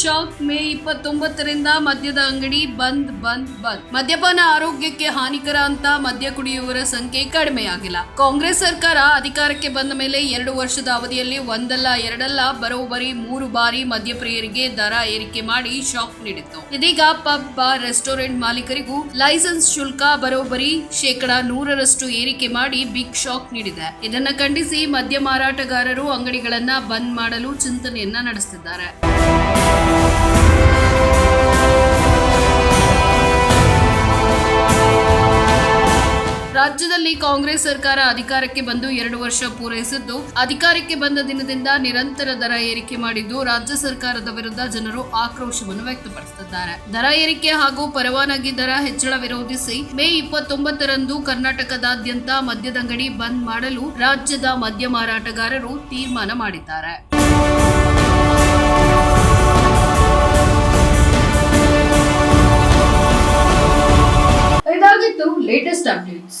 Shock May ಇಪ್ಪತ್ತೊಂಬತ್ತರಿಂದ ಮದ್ಯದ ಅಂಗಡಿ ಬಂದ್ ಬಂದ್ ಬಂದ್. ಮದ್ಯಪಾನ ಆರೋಗ್ಯಕ್ಕೆ ಹಾನಿಕರ ಅಂತ ಮದ್ಯ ಕುಡಿಯುವವರ ಸಂಖ್ಯೆ ಕಡಿಮೆಯಾಗಿಲ್ಲ. ಕಾಂಗ್ರೆಸ್ ಸರ್ಕಾರ ಅಧಿಕಾರಕ್ಕೆ ಬಂದ ಮೇಲೆ ಎರಡು ವರ್ಷದ ಅವಧಿಯಲ್ಲಿ ಒಂದಲ್ಲ, ಎರಡಲ್ಲ, ಬರೋಬ್ಬರಿ ಮೂರು ಬಾರಿ ಮದ್ಯಪ್ರಿಯರಿಗೆ ದರ ಏರಿಕೆ ಮಾಡಿ ಶಾಕ್ ನೀಡಿತ್ತು. ಇದೀಗ ಪಬ್, ಬಾರ್, ರೆಸ್ಟೋರೆಂಟ್ ಮಾಲೀಕರಿಗೂ ಲೈಸೆನ್ಸ್ ಶುಲ್ಕ ಬರೋಬ್ಬರಿ ಶೇಕಡಾ ನೂರರಷ್ಟು ಏರಿಕೆ ಮಾಡಿ ಬಿಗ್ ಶಾಕ್ ನೀಡಿದೆ. ಇದನ್ನ ಖಂಡಿಸಿ ಮದ್ಯ ಮಾರಾಟಗಾರರು ಅಂಗಡಿಗಳನ್ನ ಬಂದ್ ಮಾಡಲು ಚಿಂತನೆಯನ್ನ ನಡೆಸುತ್ತಿದ್ದಾರೆ ರಾಜ್ಯದಲ್ಲಿ ಕಾಂಗ್ರೆಸ್ ಸರ್ಕಾರ ಅಧಿಕಾರಕ್ಕೆ ಬಂದು ಎರಡು ವರ್ಷ ಪೂರೈಸಿದ್ದು, ಅಧಿಕಾರಕ್ಕೆ ಬಂದ ದಿನದಿಂದ ನಿರಂತರ ದರ ಏರಿಕೆ ಮಾಡಿದ್ದು ರಾಜ್ಯ ಸರ್ಕಾರದ ವಿರುದ್ಧ ಜನರು ಆಕ್ರೋಶವನ್ನು ವ್ಯಕ್ತಪಡಿಸುತ್ತಿದ್ದಾರೆ. ದರ ಏರಿಕೆ ಹಾಗೂ ಪರವಾನಗಿ ದರ ಹೆಚ್ಚಳ ವಿರೋಧಿಸಿ ಮೇ ಇಪ್ಪತ್ತೊಂಬತ್ತರಂದು ಕರ್ನಾಟಕದಾದ್ಯಂತ ಮದ್ಯದಂಗಡಿ ಬಂದ್ ಮಾಡಲು ರಾಜ್ಯದ ಮದ್ಯ ಮಾರಾಟಗಾರರು ತೀರ್ಮಾನ ಮಾಡಿದ್ದಾರೆ. ಇದಾಗಿತ್ತು ಲೇಟೆಸ್ಟ್ ಅಪ್ಡೇಟ್ಸ್